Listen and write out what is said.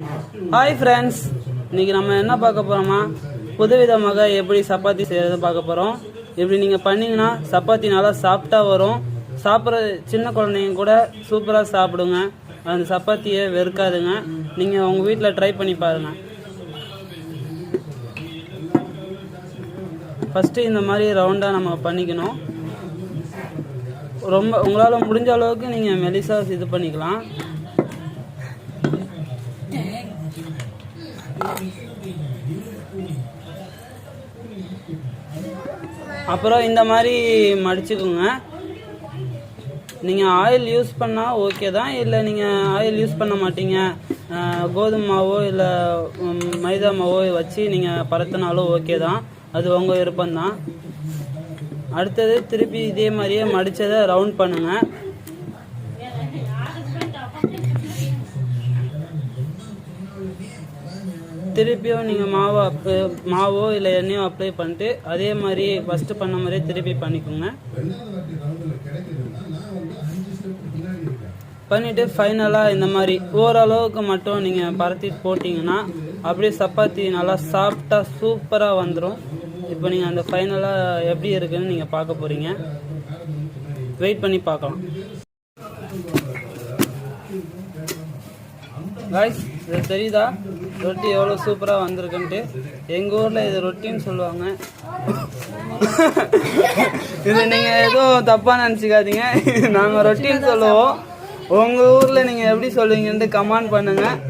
Hi friends இன்னைக்கு நம்ம என்ன பார்க்க போறோமா புதுவிதமாக எப்படி சப்பாத்தி செய்யறது பார்க்க போறோம். இப்படி நீங்க பண்ணீங்கன்னா சப்பாத்தி நல்லா சாப்பிட்டா வரும். சாப்பிட்ற சின்ன குழந்தைங்க கூட சூப்பரா சாப்பிடுங்க. அந்த சப்பாத்தியை வெறுக்காதுங்க. நீங்க உங்க வீட்டில் ட்ரை பண்ணி பாருங்க. ஃபஸ்ட்டு இந்த மாதிரி ரவுண்டாக நம்ம பண்ணிக்கணும். ரொம்ப உங்களால் முடிஞ்ச அளவுக்கு நீங்கள் மெலிசாக இது பண்ணிக்கலாம். அப்புறம் இந்த மாதிரி மடிச்சுக்கோங்க. நீங்கள் ஆயில் யூஸ் பண்ணால் ஓகே தான் இல்லை நீங்கள் ஆயில் யூஸ் பண்ண மாட்டீங்க. கோதுமை மாவோ இல்லை மைதா மாவோ வச்சு நீங்கள் பரத்தினாலும் ஓகே தான். அது உங்கள் விருப்பம்தான். அடுத்தது திருப்பி இதே மாதிரியே மடித்ததை ரவுண்ட் பண்ணுங்கள் திருப்பியும் நீங்கள் மாவோ அப்ளை மாவோ இல்லை எண்ணெயோ அப்ளை பண்ணிட்டு அதே மாதிரி ஃபஸ்ட்டு பண்ண மாதிரியே திருப்பி பண்ணிக்கோங்க. பண்ணிவிட்டு ஃபைனலாக இந்த மாதிரி ஓரளவுக்கு மட்டும் நீங்கள் பரத்தி போட்டிங்கன்னா அப்படியே சப்பாத்தி நல்லா சாஃப்டாக சூப்பராக வந்துடும் இப்போ நீங்கள் அந்த ஃபைனலாக எப்படி இருக்குன்னு நீங்கள் பார்க்க போகிறீங்க வெயிட் பண்ணி பார்க்கலாம். காய்ஸ் இது தெரியுதா? ரொட்டி எவ்வளோ சூப்பராக வந்திருக்குன்ட்டு. எங்கள் ஊரில் இது ரொட்டின்னு சொல்லுவாங்க. இது நீங்கள் எதுவும் தப்பாக நினச்சிக்காதீங்க. நாங்கள் ரொட்டின்னு சொல்லுவோம். உங்கள் ஊரில் நீங்கள் எப்படி சொல்லுவீங்கன்ட்டு கமெண்ட் பண்ணுங்கள்